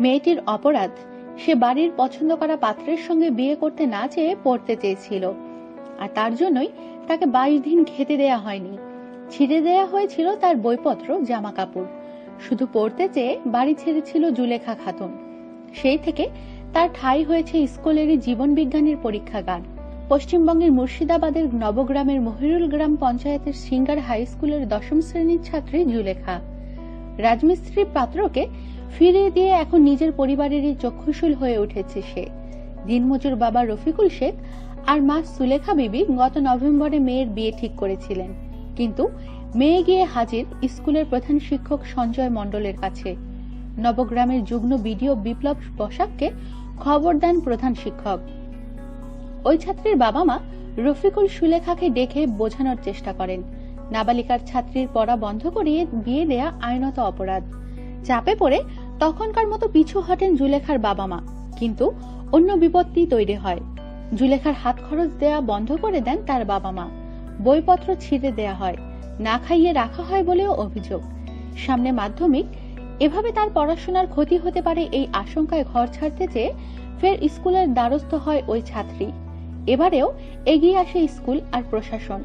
মেয়েটির অপরাধ। সে বাড়ির পছন্দ করা পাত্রের সঙ্গে বিয়ে করতে না চেয়ে পড়তে চেয়েছিল। আর তার জন্যই তাকে বাইশ দিন খেতে দেয়া হয়নি। ছিঁড়ে দেয়া হয়েছিল তার বইপত্র জামা কাপড় শুধু পড়তে চেয়ে বাড়ি ছেড়েছিল জুলেখা খাতুন। সেই থেকে তার ঠাঁই হয়েছে স্কুলেরই জীবন বিজ্ঞানের পরীক্ষাগার। পশ্চিমবঙ্গের মুর্শিদাবাদের নবগ্রামের মহিরুল গ্রাম পঞ্চায়েতের সিঙ্গার হাই স্কুলের দশম শ্রেণির ছাত্রী জুলেখা। রাজমিস্ত্রি পাত্রকে ফিরিয়ে দিয়ে এখন নিজের পরিবারেরই চক্ষুশূল হয়ে উঠেছে সে। দিনমজুর বাবা রফিকুল শেখ আর মা সুলেখা বিবি গত নভেম্বরে মেয়ের বিয়ে ঠিক করেছিলেন। কিন্তু মেয়ে গিয়ে হাজির স্কুলের প্রধান শিক্ষক সঞ্জয় মণ্ডলের কাছে। নবগ্রামের যুগ্ম বিডিও বিপ্লব বসাককে খবর দেন প্রধান শিক্ষক। ওই ছাত্রীর বাবা মা রফিকুল সুলেখাকে ডেকে বোঝানোর চেষ্টা করেন। নাবালিকার ছাত্রীর পড়া বন্ধ করিয়ে বিয়ে দেয়া আইনত অপরাধ। চাপে পড়ে তখনকার মতো পিছু হটেন জুলেখার বাবা মা। কিন্তু অন্য বিপত্তি তৈরি হয়। জুলেখার হাত খরচ দেয়া বন্ধ করে দেন তার বাবা মা। বইপত্র ছিঁড়ে দেয়া হয়। না খাইয়ে রাখা হয় বলেও অভিযোগ। সামনে মাধ্যমিক, এভাবে তার পড়াশোনার ক্ষতি হতে পারে এই আশঙ্কায় ঘর ছাড়তে চেয়ে ফের স্কুলের দ্বারস্থ হয় ওই ছাত্রী। এবারেও এগিয়ে আসে স্কুল আর প্রশাসন।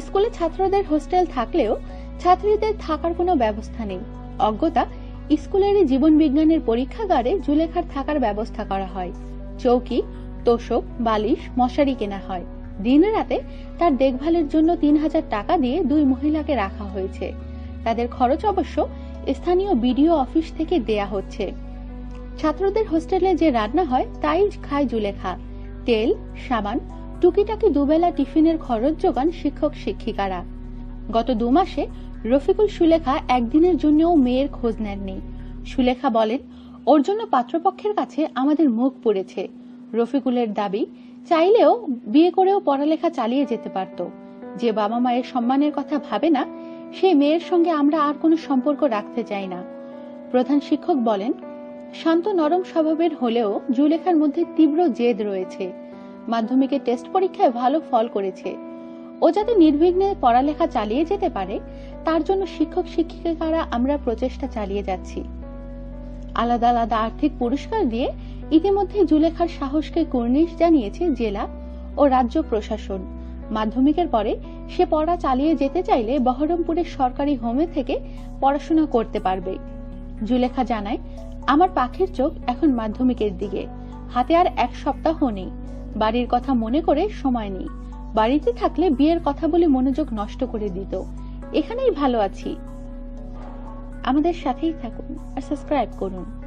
স্কুলে ছাত্রদের হোস্টেল থাকলেও ছাত্রীদের থাকার কোনো ব্যবস্থা নেই। অজ্ঞতা স্কুলের জীবন বিজ্ঞানের পরীক্ষাগারে জুলেখার থাকার ব্যবস্থা করা হয়। চৌকি, তোষক, বালিশ, মশারি কেনা হয়। দিন রাতে তার দেখভালের জন্য তিন হাজার টাকা দিয়ে দুই মহিলাকে রাখা হয়েছে। তাদের খরচ অবশ্য স্থানীয় বিডিও অফিস থেকে দেয়া হচ্ছে। ছাত্রদের হোস্টেলে যে রান্না হয়, তাই খায় জুলেখা। তেল, সাবান, টুকিটাকি দুবেলা টিফিনের খরচ যোগান শিক্ষক শিক্ষিকারা গত দু মাসে রফিকুল সুলেখা একদিনের জন্যও মেয়ের খোঁজ নেননি। সুলেখা বলেন, ওর জন্য পাত্রপক্ষের কাছে আমাদের মুখ পড়েছে। রফিকুলের দাবি, চাইলেও বিয়ে করেও পড়ালেখা চালিয়ে যেতে পারত। যে বাবা মায়ের সম্মানের কথা ভাবে না সেই মেয়ের সঙ্গে আমরা আর কোনো সম্পর্ক রাখতে চাই না। প্রধান শিক্ষক বলেন, শান্ত নরম স্বভাবের হলেও জুলেখার মধ্যে তীব্র জেদ রয়েছে। মাধ্যমিকের টেস্ট পরীক্ষায় ভালো ফল করেছে। ও যাতে নির্বিঘ্নে পড়ালেখা চালিয়ে যেতে পারে, তার জন্য শিক্ষক শিক্ষিকারা আমরা প্রচেষ্টা চালিয়ে যাচ্ছি। আলাদা আলাদা আর্থিক পুরস্কার দিয়ে ইতিমধ্যে জুলেখার সাহসকে কুর্নিশ জানিয়েছে জেলা ও রাজ্য প্রশাসন। মাধ্যমিকের পরে সে পড়া চালিয়ে যেতে চাইলে বহরমপুরের সরকারি হোমে থেকে পড়াশোনা করতে পারবে। জুলেখা জানায়, আমার পাখির চোখ এখন মাধ্যমিকের দিকে। হাতে আর এক সপ্তাহ নেই। বাড়ির কথা মনে করে সময় নেই। বাড়িতে থাকলে বিয়ের কথা বলে মনোযোগ নষ্ট করে দিত। এখানেই ভালো আছি। আমাদের সাথেই থাকুন আর সাবস্ক্রাইব করুন।